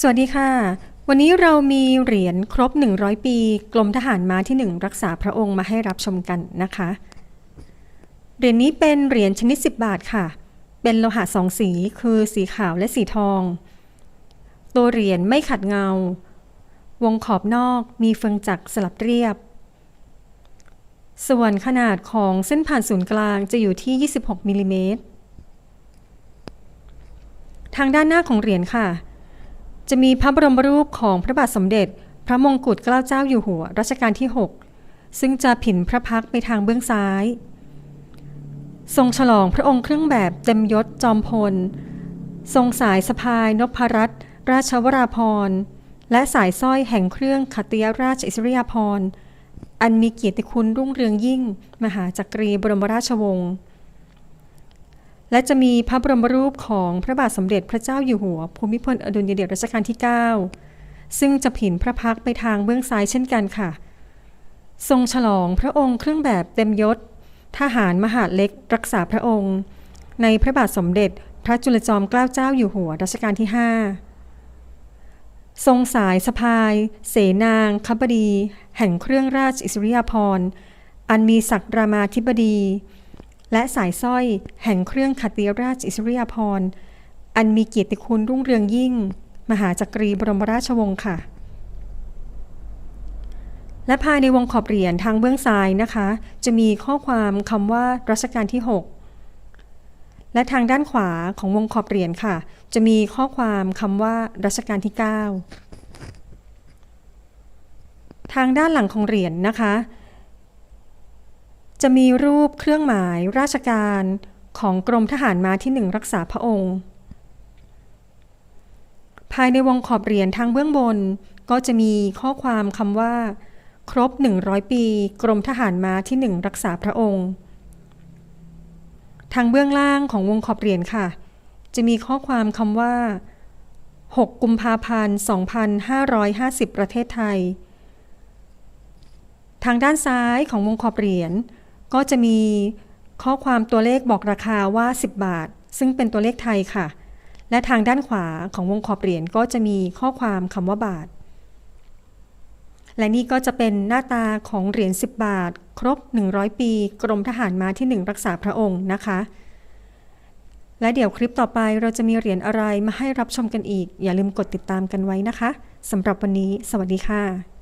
สวัสดีค่ะ วันนี้เรามีเหรียญครบ 100 ปี กรมทหารม้าที่ 1 รักษาพระองค์มาให้รับชมกันนะคะ เหรียญนี้เป็นเหรียญชนิด 10 บาทค่ะ เป็นโลหะสองสี คือสีขาวและสีทอง ตัวเหรียญไม่ขัดเงา วงขอบนอกมีเฟืองจักรสลับเรียบ ส่วนขนาดของเส้นผ่านศูนย์กลางจะอยู่ที่ 26มิลลิเมตร ทางด้านหน้าของเหรียญค่ะ จะมีพระบรมรูปของพระบาทสมเด็จ พระมงกุฎเกล้าเจ้าอยู่หัวรัชกาลที่ 6 ซึ่งจะผินพระพักไปทางเบื้องซ้าย ทรงฉลองพระองค์เครื่องแบบเต็มยศจอมพล ทรงสายสะพายนพรัตน์ราชวราพรณ์และสายสร้อยแห่งเครื่องขัตติยราชอิสริยาภรณ์อันมีเกียรติคุณรุ่งเรืองยิ่ง มหาจักรีบรมราชวงศ์ และจะมีพระบรมรูปของพระบาทสมเด็จพระเจ้าอยู่หัว ภูมิพลอดุลยเดชรัชกาลที่ 9 ซึ่งจะผินพระพักไปทางเบื้องซ้ายเช่นกันค่ะ ทรงฉลองพระองค์เครื่องแบบเต็มยศ ทหารมหาดเล็กรักษาพระองค์ ในพระบาทสมเด็จพระจุลจอมเกล้าเจ้าอยู่หัวรัชกาลที่ 5 ทรงสายสะพาย เสนางคบดี แห่งเครื่องราชอิสริยาภรณ์อันมีศักดิ์รามาธิบดี และสายสร้อยแห่งเครื่องขัตติยราชอิสริยาภรณ์ อันมีเกียรติคุณรุ่งเรืองยิ่ง มหาจักรีบรมราชวงศ์ค่ะ และภายในวงขอบเหรียญทางเบื้องซ้ายนะคะ จะมีข้อความคำว่ารัชกาลที่ 6 และทางด้านขวาของวงขอบเหรียญค่ะ จะมีข้อความคำว่ารัชกาลที่ 9 ทางด้านหลังของเหรียญนะคะ จะมีรูปเครื่องหมายราชการของกรมทหารม้าที่หนึ่งรักษาพระองค์ ภายในวงขอบเหรียญทางเบื้องบน ก็จะมีข้อความคำว่า ครบ 100 ปี กรมทหารม้าที่หนึ่งรักษาพระองค์ ทางเบื้องล่างของวงขอบเหรียญค่ะ จะมีข้อความคำว่า 6 กุมภาพันธ์ 2550 ประเทศไทย ทางด้านซ้ายของวงขอบเหรียญ ก็จะมีข้อความตัวเลขบอกราคาว่า 10 บาท ซึ่งเป็นตัวเลขไทยค่ะ และทางด้านขวาของวงขอบเหรียญก็จะมีข้อความคำว่าบาท และนี่ก็จะเป็นหน้าตาของเหรียญ10 บาท ครบ 100 ปี กรมทหารม้าที่ 1 รักษาพระองค์นะคะ และเดี๋ยวคลิปต่อไปเราจะมีเหรียญอะไรมาให้รับชมกันอีก อย่าลืมกดติดตามกันไว้นะคะสำหรับวันนี้ สวัสดีค่ะ